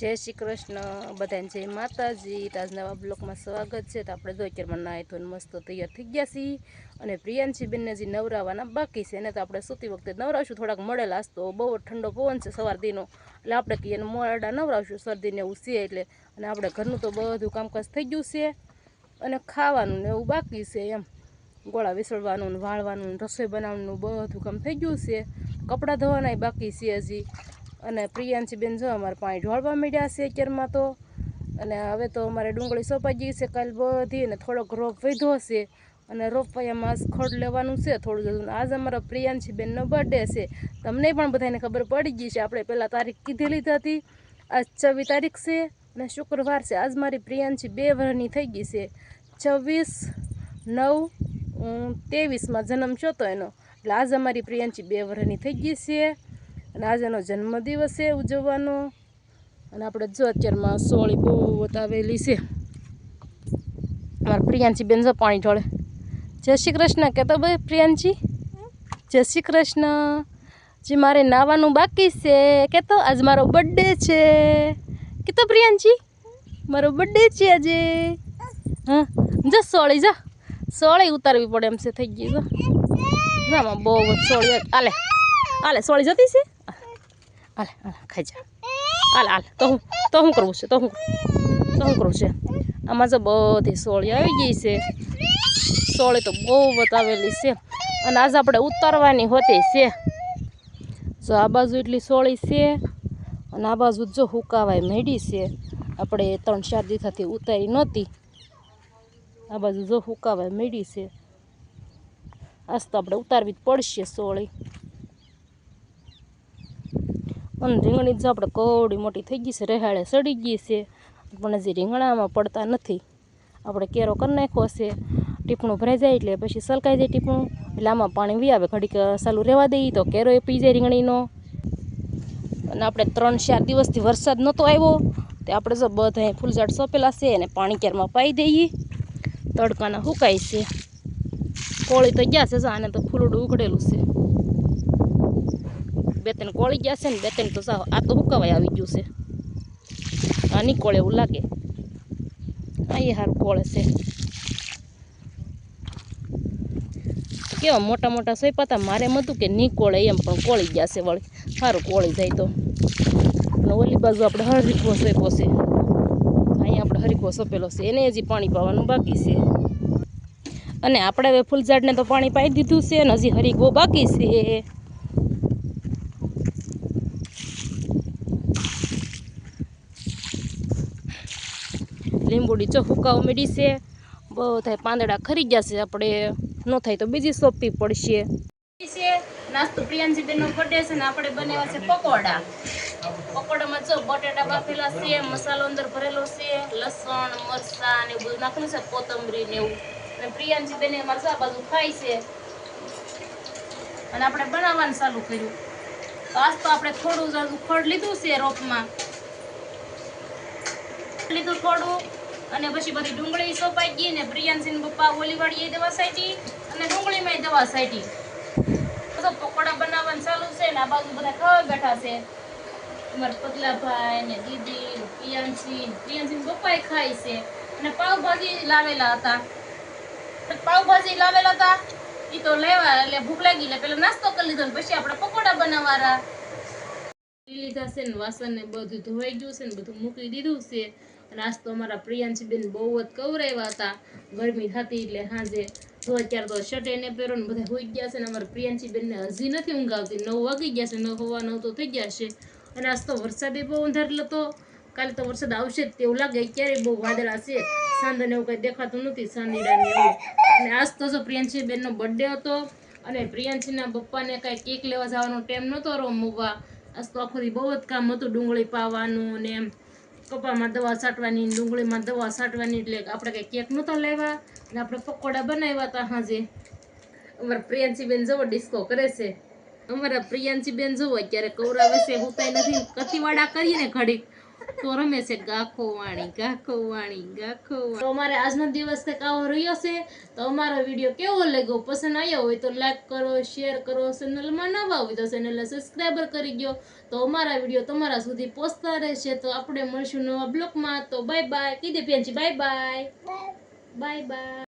જય શ્રી કૃષ્ણ. બધાને જય માતાજી. તો આજ નવા બ્લોકમાં સ્વાગત છે. તો આપણે દોચરમાં નાહી ધોઈને મસ્ત તૈયાર થઈ ગયા છીએ. અને પ્રિયાંશી બેનને જે નવરાવાના બાકી છે એને તો આપણે સૂતી વખતે નવરાવશું થોડાક મળેલા તો બહુ ઠંડો પવન છે સવાર દીનો. એટલે આપણે કહીએ મોડા નવરાવશું શરદીને એવું છે એટલે. અને આપણે ઘરનું તો બધું કામકાજ થઈ ગયું છે. અને ખાવાનું ને એવું બાકી છે એમ. ગોળા વિસળવાનું વાળવાનું રસોઈ બનાવવાનું બધું કામ થઈ ગયું છે. કપડાં ધોવાના બાકી છે હજી. અને પ્રિયાંશીબેન જો અમારે પાણી ઢોળવા માંડ્યા છે અત્યારમાં તો. અને હવે તો અમારે ડુંગળી સોંપાઈ ગઈ છે કાલ બધી અને થોડોક રોપ વધ્યો છે. અને રોપાયામાં આજ ખડ લેવાનું છે. થોડું થોડું. આજ અમારા પ્રિયાંશીબેનનો બર્થડે છે. તમને પણ બધાને ખબર પડી ગઈ છે. આપણે પહેલાં તારીખ કીધેલી હતી. આજ છવ્વીસ તારીખ છે અને શુક્રવાર છે. આજ મારી પ્રિયાંશી બે વર્ષની થઈ ગઈ છે. છવ્વીસ, નવ ત્રેવીસમાં જન્મ છો તો એનો. એટલે આજ અમારી પ્રિયાંશી બે વર્ષની થઈ ગઈ છે. અને આજે એનો જન્મદિવસ છે ઉજવવાનો. અને આપણે જો અત્યારમાં સોળી બહુ આવેલી છે. અમારા પ્રિયાંશી બેન જો પાણી ઢોળે જય શ્રી કૃષ્ણ કહેતો ભાઈ પ્રિયાંશી? જય શ્રી કૃષ્ણ. જે મારે નાવાનું બાકી છે કહેતો આજ મારો બર્થડે છે. કહેતો પ્રિયાંશી? મારો બર્થડે છે આજે. હા, જા સોળી જા. સોળી ઉતારવી પડે એમ છે, થઈ ગઈ જો. બહુ સોળી આલે આલે, સોળી જતી છે? આલે આલે, ખાઈ જા. આલે આલે, તો હું, તો શું કરવું છે, તો હું, તો શું કરવું છે? આમાં જો બધી સોળી આવી ગઈ છે. સોળી તો બહુ બતાવેલી છે. અને આજે આપણે ઉતારવાની હોતી છે. જો આ બાજુ એટલી સોળી છે. અને આ બાજુ જો હુકાવાય મેડી છે. આપણે ત્રણ, ચાર દિવસથી ઉતારી નહોતી. આ બાજુ જો હુકાવાય મેડી છે. આજ તો આપણે ઉતારવી જ પડશે સોળી. અને રીંગણી જો આપણે કવડી મોટી થઈ ગઈ છે રેહાળે સડી ગઈ છે. પણ હજી રીંગણામાં પડતા નથી. આપણે કેરો કરી નાખ્યો છે. ટીપણું ભરાઈ જાય એટલે પછી સલકાઈ જાય ટીપણું. એટલે આમાં પાણી વી આવે. ઘડીક ચાલુ રહેવા દઈએ તો કેરો એ પી જાય રીંગણીનો. અને આપણે ત્રણ ચાર દિવસથી વરસાદ નહોતો આવ્યો. તે આપણે જો બધા ફૂલઝાડ સોંપેલા છે અને પાણી કેરમાં પાઈ દઈએ. તડકાના સુકાય છે. કોળી તો ગયા છે આને તો ફૂલડું ઉઘડેલું છે. બે ત્રણ કોળી ગયા છે ને બે ત્રણ તો સાવ આ તો હુકાવાય આવી ગયું છે. આ નહીં કોળે એવું લાગે. આ એ સારું કોળે છે. કેવા મોટા મોટા સોંપ્યા હતા. મારે એમ હતું કે નહીં એમ, પણ કોળી ગયા છે વળી. સારું કોળી જાય તો. અને ઓલી બાજુ આપણે હરીખો સોંપ્યો છે. અહીંયા આપણે હરીખો સોંપેલો છે. એને હજી પાણી પાવાનું બાકી છે. અને આપણે હવે ફૂલઝાડને તો પાણી પાઈ દીધું છે અને હજી હરીખો બાકી છે. લીંબુડી ચો ફૂકા ઉમેરી છે. બધા પાંદડા ખરી ગયા છે. આપણે ન થાય તો બીજી સોંપવી પડશે. નાસ્તો પ્રિયાંશી બેનનો બર્થડે છે ને આપણે બનાવ્યા છે પકોડા. પકોડામાં જો બટેટા બાફેલા છે, મસાલો અંદર ભરેલો છે, લસણ, મરચા ને બધું નાખેલું છે, કોથમરી ને એવું. અને પ્રિયાંશી બેને અમારે આ બાજુ ખાય છે. અને આપણે બનાવવાનું ચાલુ કર્યું. આજ તો આપણે થોડું જાજુ ખડ લીધું છે રોપમાં. લીધું થોડું. અને પછી બધી ડુંગળી સોપાઈ ગઈ ને પ્રિયાંશી ને પપ્પા એ દવા સાઈટી અને ડુંગળીમાંય દવા સાઈટી બધો પકોડા બનાવવાનું ચાલુ છે ને આ બાજુ બધા ખાવા બેઠા છે. અમારા પતલાભાઈ ને દીદી, પ્રિયાંશી પ્રિયાંશી ને પપ્પા ખાય છે. અને પાવભાજી લાવેલા હતા. પાવભાજી લાવેલા હતા એ તો લેવા એટલે ભૂખ લાગી એટલે પેલા નાસ્તો કરી લીધો પછી આપણે પકોડા બનાવવાના. લીધા છે ને વાસણ ને બધું ધોવાઈ ગયું છે ને બધું મૂકી દીધું છે. અને આજ તો અમારા પ્રિયાંશીબેન બહુ જ કવરાવ્યા હતા. ગરમી થતી એટલે સાંજે તો અત્યારે તો શર્ટ એને પહેરો ને બધા હોઈ ગયા છે ને અમારા પ્રિયાંશી બેનને હજી નથી ઊંઘ આવતી નવ વાગી ગયા છે, નવ હોવા નવ તો થઈ ગયા છે. અને આજ તો વરસાદે બહુ અંધારેલો તો કાલે તો વરસાદ આવશે જ તેવું લાગે. ક્યારે બહુ વાદળા છે. સાંજને એવું કંઈ દેખાતું નથી સાંદીડાને એવું અને આજ તો જો પ્રિયાંશીબેનનો બર્થડે હતો અને પ્રિયાંશીના પપ્પાને કાંઈ કેક લેવા જવાનો ટાઈમ નહોતો રમવા આજ તો આખો દી બહુ જ કામ હતું ડુંગળી પાવાનું ને એમ. કપામાં દવા છાંટવાની ડુંગળીમાં દવા છાંટવાની એટલે આપણે કંઈ કેક નહોતા લેવા ને આપણે પકોડા બનાવ્યા હતા હાજે. અમારા પ્રિયાંશીબેન જવો ડિસ્કો કરે છે. અમારા પ્રિયાંશીબેન જુઓ અત્યારે કૌરાવે છે હું નથી. કતિવાડા કરીએ ને ઘડીક. તો રમે છે ગાખો વાણી ગાખો વાણી ગાખો તો અમારે આજનો દિવસ કંઈક આવો રહ્યો છે. તો અમારો વીડિયો કેવો લાગ્યો? પસંદ આવ્યો હોય તો લાઈક કરો શેર કરો ચેનલમાં નવા હોય તો ચેનલને સબસ્ક્રાઈબર કરી ગયો તો અમારા વીડિયો તમારા સુધી પહોંચતા રહેશે. તો આપણે મળશું નવા બ્લોગમાં. તો બાય બાય કીધે પેન્સી બાય બાય બાય બાય